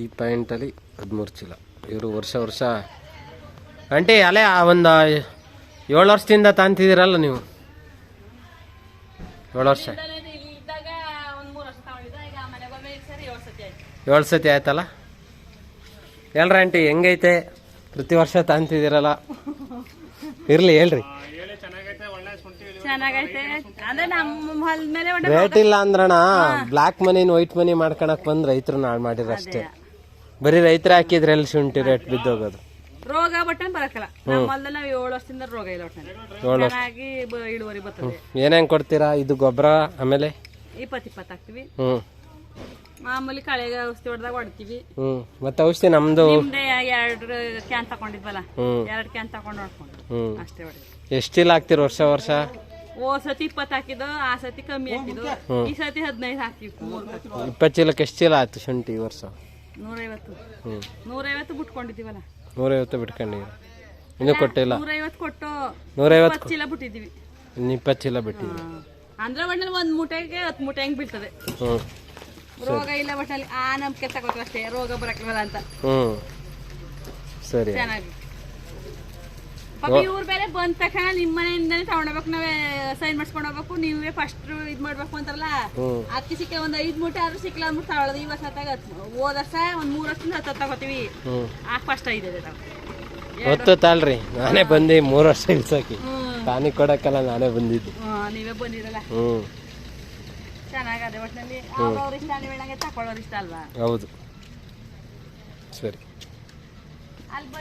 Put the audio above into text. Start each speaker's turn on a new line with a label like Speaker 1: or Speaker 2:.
Speaker 1: ಈ ಪ್ಯಾಂಟಲ್ಲಿ ಹದಿಮೂರು ಚೀಲ. ಇವರು ವರ್ಷ ವರ್ಷ ಆಂಟಿ ಅಲ್ಲೇ ಆ ಒಂದು ಏಳು ವರ್ಷದಿಂದ ತಾಂತಿದ್ದೀರಲ್ಲ ನೀವು? ಏಳು ವರ್ಷ.
Speaker 2: ಏಳು ಸತಿ
Speaker 1: ಆಯ್ತಲ್ಲ? ಹೇಳ್ರಿ ಆಂಟಿ ಹೆಂಗೈತೆ? ಪ್ರತಿ ವರ್ಷ ತಾಂತಿದ್ದೀರಲ್ಲ? ಇರಲಿ ಹೇಳ್ರಿ. ರೇಟ್ ಇಲ್ಲ ಅಂದ್ರಣ ಬ್ಲಾಕ್ ಮನಿನ ವೈಟ್ ಮನಿ ಮಾಡ್ಕೊಳಕ್ ಬಂದ್ ರೈತರು ನಾಳೆ ಮಾಡಿರ ಅಷ್ಟೇ ಬರೀ ರೈತರ ಹಾಕಿದ್ರೆ ಎಲ್ಲಿ ಶುಂಠಿ ರೇಟ್ ಬಿದ್ದೋಗೋದು?
Speaker 2: ರೋಗ ಬಟ್ಟೆ ಬರಕಲ್ಲ. ನಮ್ಮ ಹೊಲದಲ್ಲಿ ನಾವು ಏಳು ವರ್ಷದಿಂದ ರೋಗ ಇಲ್ಲ ಒಟ್ಟಿನಲ್ಲಿ ಚೆನ್ನಾಗಿ ಬ- ಇಳುವರಿ ಬರ್ತದೆ.
Speaker 1: ಏನೇನ್ ಕೊಡ್ತೀರಾ? ಇದು ಗೊಬ್ಬರ ಆಮೇಲೆ?
Speaker 2: ಇಪ್ಪತ್ತು ಇಪ್ಪತ್ತು ಹಾಕ್ತಿವಿ.
Speaker 1: ಹ್ಮ್.
Speaker 2: ಮಾಮೂಲಿ ಕಳೆಗೆ ಔಷಧಿ ಹೊಡೆದಾಗ ಹೊಡ್ತೀವಿ.
Speaker 1: ಹ್ಮ್. ಮತ್ತೆ ಔಷಧಿ ನಮ್ದು?
Speaker 2: ಹಿಂದೆ ಎರಡು ಕ್ಯಾನ್ ತಗೊಂಡಿದ್ವಲ್ಲ?
Speaker 1: ಹ್ಮ್.
Speaker 2: ಎರಡು ಕ್ಯಾನ್ ತಗೊಂಡು ಹೊಡ್ಕೊಂಡು
Speaker 1: ಹ್ಮ್.
Speaker 2: ಅಷ್ಟೇ ಹೊಡಿ
Speaker 1: ಎಷ್ಟಿಲ್ಲ ಹಾಕ್ತಿರ ವರ್ಷ ವರ್ಷ?
Speaker 2: ಓ ಸತಿ ಇಪ್ಪತ್ತು ಹಾಕಿದ್ದು ಆ ಸತಿ ಕಮ್ಮಿ ಹಾಕಿದ್ದು. ಈ ಸತಿ ಹದಿನೈದು ಹಾಕಿವಿ ಮೂರು. ಕಟ್ಟಿ.
Speaker 1: ಇಪ್ಪತ್ತು ಚೀಲಕ್ಕೆ ಎಷ್ಟು ಚೀಲ ಆಯ್ತು ಶುಂಠಿ ಈ ವರ್ಷ?
Speaker 2: ನೂರೈವತ್ತು. ನೂರೈವತ್ತು ಬಿಟ್ಕೊಂಡಿದ್ದೀವಲ್ಲ?
Speaker 1: ನೂರೈವತ್ತು ಬಿಟ್ಕೊಂಡಿದ್ದೀರ? ಇನ್ನೂ ಕೊಟ್ಟಿಲ್ಲ.
Speaker 2: ನೂರೈವತ್ತು ಕೊಟ್ಟು
Speaker 1: ನೂರೈವತ್ತು
Speaker 2: ಚೀಲ ಬಿಟ್ಟಿದ್ದೀವಿ.
Speaker 1: ಇನ್ನು ಇಪ್ಪತ್ತು ಚೀಲ
Speaker 2: ಅಂದ್ರೆ ಒಂದ್ ಮೂಟೆಗೆ ಹತ್ತು ಮೂಟೆ ಹೆಂಗ್ ಬೀಳ್ತದೆ? ರೋಗ ಇಲ್ಲ ಒಟ್ಟಿನಲ್ಲಿ ಆ ನಂಬಿಕೆ ತಗೋತೀವಿ ಅಷ್ಟೇ ರೋಗ ಬರಕ್ಲಲ್ಲ ಅಂತ.
Speaker 1: ಸರಿ.
Speaker 2: ಚೆನ್ನಾಗಿ. ಪಾಪ ಇವ್ರು ಬೇರೆ ಬಂದ ತಕ್ಷಣ ನಿಮ್ಮ ಮನೆಯಿಂದನೇ ತಗೊಂಡೋಗ್ಬೇಕು ನಾವೇ ಸೈನ್ ಮಾಡಿಸ್ಕೊಂಡು ಹೋಗ್ಬೇಕು ನೀವೇ ಫಸ್ಟ್ ಇದ್ ಮಾಡ್ಬೇಕು ಅಂತಾರಲ್ಲ? ಅಕ್ಕಿ ಸಿಕ್ಕ ಒಂದ್ ಐದ್ ಮೂಟೆ ಆದ್ರೂ ಸಿಕ್ಕಲ್ಲ ಅಂದ್ಬಿಟ್ಟು ತಗೊಳ್ಳೋದು ಈ ವರ್ಷ ಹತ್ತಾಗ ಹೋದ ವರ್ಷ ಒಂದ್ ಮೂರ್ ವರ್ಷದಿಂದ ಹತ್ತು ತಗೋತೀವಿ. ಆ ಫಸ್ಟ್ ಐದೆ
Speaker 1: ಹೊತ್ತು ತಾಳ್ರಿ. ನಾನೇ ಬಂದಿ ಮೂರು ವರ್ಷ
Speaker 2: ಹ್ಮ್.
Speaker 1: ಟಾನಿಕ್ ಕೊಡಕ್ಕಲ್ಲ ನಾನೇ ಬಂದಿದ್ದು.
Speaker 2: ನೀವೇ ಬಂದಿರಲ್ಲ. ಚೆನ್ನಾಗದೆ ಒಟ್ಟಿನಲ್ಲಿ ಅವ್ರವ್ರ ಇಷ್ಟ ನೀವು ತಕೊಳ್ಳೋರು ಇಷ್ಟ ಅಲ್ವಾ?
Speaker 1: ಹೌದು. ಸರಿ.